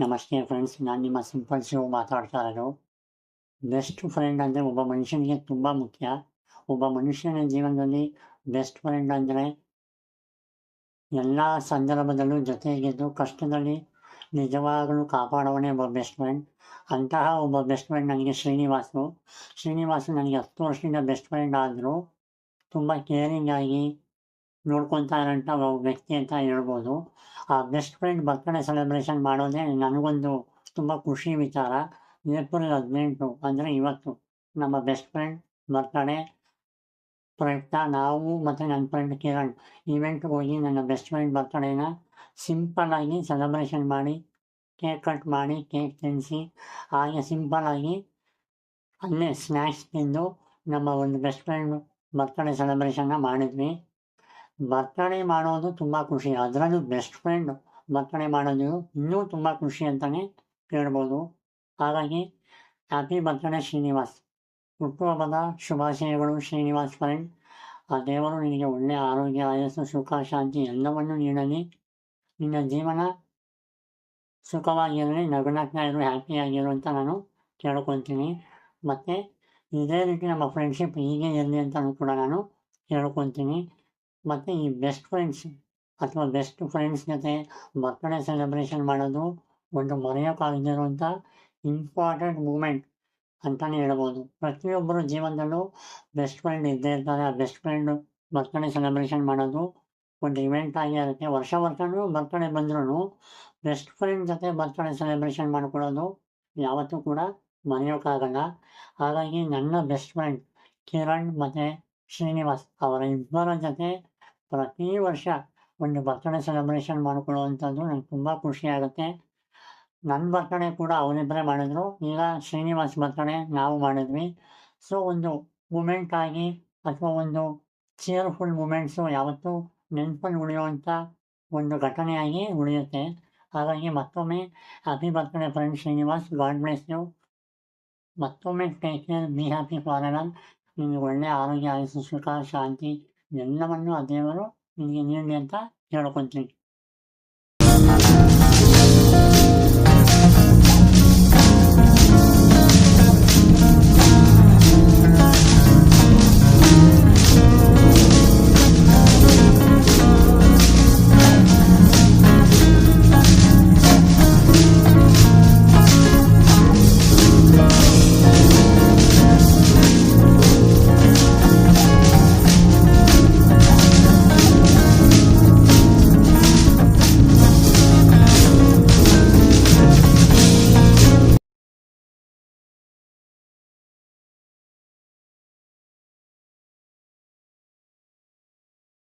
ನಮಸ್ತೆ ಫ್ರೆಂಡ್ಸ್ ನಾನು ನಿಮ್ಮ ಸಿಂಪಲ್ ಶಿವ ಮಾತಾಡ್ತಾ ಇರೋದು. ಬೆಸ್ಟ್ ಫ್ರೆಂಡ್ ಅಂದರೆ ಒಬ್ಬ ಮನುಷ್ಯನಿಗೆ ತುಂಬ ಮುಖ್ಯ. ಒಬ್ಬ ಮನುಷ್ಯನ ಜೀವನದಲ್ಲಿ ಬೆಸ್ಟ್ ಫ್ರೆಂಡ್ ಅಂದರೆ ಎಲ್ಲ ಸಂದರ್ಭದಲ್ಲೂ ಜೊತೆಗಿದ್ದು ಕಷ್ಟದಲ್ಲಿ ನಿಜವಾಗಲೂ ಕಾಪಾಡೋವನೇ ಒಬ್ಬ ಬೆಸ್ಟ್ ಫ್ರೆಂಡ್ ಅಂತಹ ಒಬ್ಬ ಬೆಸ್ಟ್ ಫ್ರೆಂಡ್ ನನಗೆ ಶ್ರೀನಿವಾಸು. ಶ್ರೀನಿವಾಸು ನನಗೆ ಹತ್ತು ವರ್ಷದಿಂದ ಬೆಸ್ಟ್ ಫ್ರೆಂಡ್ ಆದರೂ, ತುಂಬ ಕೇರಿಂಗ್ ಆಗಿ ನೋಡ್ಕೊತಾ ಇರೋಂಥ ಒಬ್ಬ ವ್ಯಕ್ತಿ ಅಂತ ಹೇಳ್ಬೋದು. ಆ ಬೆಸ್ಟ್ ಫ್ರೆಂಡ್ ಬರ್ತ್ಡೇ ಸೆಲೆಬ್ರೇಷನ್ ಮಾಡೋದೇ ನನಗೊಂದು ತುಂಬ ಖುಷಿ ವಿಚಾರ. ಏಪ್ರಿಲ್ ಹದಿನೆಂಟು ಅಂದರೆ ಇವತ್ತು ನಮ್ಮ ಬೆಸ್ಟ್ ಫ್ರೆಂಡ್ ಬರ್ತ್ಡೇ. ಪ್ರಯುಕ್ತ ನಾವು ಮತ್ತು ನನ್ನ ಫ್ರೆಂಡ್ ಕಿರಣ್ ಇವೆಂಟ್ಗೆ ಹೋಗಿ ನನ್ನ ಬೆಸ್ಟ್ ಫ್ರೆಂಡ್ ಬರ್ತ್ಡೇನ ಸಿಂಪಲ್ಲಾಗಿ ಸೆಲೆಬ್ರೇಷನ್ ಮಾಡಿ ಕೇಕ್ ಕಟ್ ಮಾಡಿ ಕೇಕ್ ತಿನ್ನಿಸಿ ಹಾಗೆ ಸಿಂಪಲ್ಲಾಗಿ ಅಲ್ಲೇ ಸ್ನ್ಯಾಕ್ಸ್ ತಿಂದು ನಮ್ಮ ಒಂದು ಬೆಸ್ಟ್ ಫ್ರೆಂಡ್ ಬರ್ತ್ಡೇ ಸೆಲೆಬ್ರೇಷನ್ನ ಮಾಡಿದ್ವಿ. ಬರ್ತಡೇ ಮಾಡೋದು ತುಂಬ ಖುಷಿ. ಅದರಲ್ಲೂ ಬೆಸ್ಟ್ ಫ್ರೆಂಡ್ ವರ್ತನೆ ಮಾಡೋದು ಇನ್ನೂ ತುಂಬ ಖುಷಿ ಅಂತಲೇ ಹೇಳ್ಬೋದು. ಹಾಗಾಗಿ ಹ್ಯಾಪಿ ಬರ್ತಡೇ ಶ್ರೀನಿವಾಸ್. ಹುಟ್ಟುಹಬ್ಬದ ಶುಭಾಶಯಗಳು ಶ್ರೀನಿವಾಸ್ ಫ್ರೆಂಡ್ ಆ ದೇವರು ನಿನಗೆ ಒಳ್ಳೆಯ ಆರೋಗ್ಯ, ಆಯಸ್ಸು, ಸುಖ, ಶಾಂತಿ ಎಲ್ಲವನ್ನು ನೀಡಲಿ. ನಿನ್ನ ಜೀವನ ಸುಖವಾಗಿರಲಿ ನಗುನಗ್ತಾ ಇರು ಹ್ಯಾಪಿಯಾಗಿರು ಅಂತ ನಾನು ಕೇಳ್ಕೊತೀನಿ ಮತ್ತು ಇದೇ ರೀತಿ ನಮ್ಮ ಫ್ರೆಂಡ್ಶಿಪ್ ಹೀಗೆ ಇರಲಿ ಅಂತಲೂ ಕೂಡ ನಾನು ಕೇಳ್ಕೊತೀನಿ ಮತ್ತು ಈ ಬೆಸ್ಟ್ ಫ್ರೆಂಡ್ಸ್ ಅಥವಾ ಬೆಸ್ಟ್ ಫ್ರೆಂಡ್ಸ್ ಜೊತೆ ಬರ್ತ್ಡೇ ಸೆಲೆಬ್ರೇಷನ್ ಮಾಡೋದು ಒಂದು ಮರೆಯೋಕ್ಕಾಗದಿರುವಂಥ ಇಂಪಾರ್ಟೆಂಟ್ ಮೂಮೆಂಟ್ ಅಂತಲೇ ಹೇಳ್ಬೋದು. ಪ್ರತಿಯೊಬ್ಬರ ಜೀವನದಲ್ಲೂ ಬೆಸ್ಟ್ ಫ್ರೆಂಡ್ ಇದ್ದೇ ಇರ್ತಾರೆ. ಆ ಬೆಸ್ಟ್ ಫ್ರೆಂಡ್ ಬರ್ತ್ಡೇ ಸೆಲೆಬ್ರೇಷನ್ ಮಾಡೋದು ಒಂದು ಇವೆಂಟ್ ಆಗಿ ಇರುತ್ತೆ. ವರ್ಷ ವರ್ಷವೂ ಬರ್ತ್ಡೇ ಬಂದ್ರೂ ಬೆಸ್ಟ್ ಫ್ರೆಂಡ್ ಜೊತೆ ಬರ್ತ್ಡೇ ಸೆಲೆಬ್ರೇಷನ್ ಮಾಡ್ಕೊಳ್ಳೋದು ಯಾವತ್ತೂ ಕೂಡ ಮರೆಯೋಕ್ಕಾಗಲ್ಲ ಹಾಗಾಗಿ ನನ್ನ ಬೆಸ್ಟ್ ಫ್ರೆಂಡ್ ಕಿರಣ್ ಮತ್ತು ಶ್ರೀನಿವಾಸ್ ಅವರ ಇಬ್ಬರ ಜೊತೆ ಪ್ರತಿ ವರ್ಷ ಒಂದು ಬರ್ತ್ಡೇ ಸೆಲೆಬ್ರೇಷನ್ ಮಾಡಿಕೊಳ್ಳುವಂಥದ್ದು ನಂಗೆ ತುಂಬ ಖುಷಿ ಆಗುತ್ತೆ. ನನ್ನ ಬರ್ತ್ಡೇ ಕೂಡ ಅವರಿಬ್ಬರೇ ಮಾಡಿದ್ರು. ಈಗ ಶ್ರೀನಿವಾಸ್ ಬರ್ತ್ಡೇ ನಾವು ಮಾಡಿದ್ವಿ. ಸೊ ಒಂದು ಮೂಮೆಂಟ್ ಆಗಿ ಅಥವಾ ಒಂದು ಚೇರ್ಫುಲ್ ಮೂಮೆಂಟ್ಸು ಯಾವತ್ತೂ ನೆನಪಲ್ಲಿ ಉಳಿಯುವಂಥ ಒಂದು ಘಟನೆಯಾಗಿ ಉಳಿಯುತ್ತೆ. ಹಾಗಾಗಿ ಮತ್ತೊಮ್ಮೆ happy birthday friend Srinivas God bless you ಮತ್ತೊಮ್ಮೆ take care be happy forever ನಿಮಗೆ ಒಳ್ಳೆಯ ಆರೋಗ್ಯ ಸುಖ, ಶಾಂತಿ. ಎಲ್ಲವನ್ನು ಆ ದೇವರು ನಿನಗೆ ನೀಡಲಿ ಅಂತ ಕೇಳ್ಕೊತೀನಿ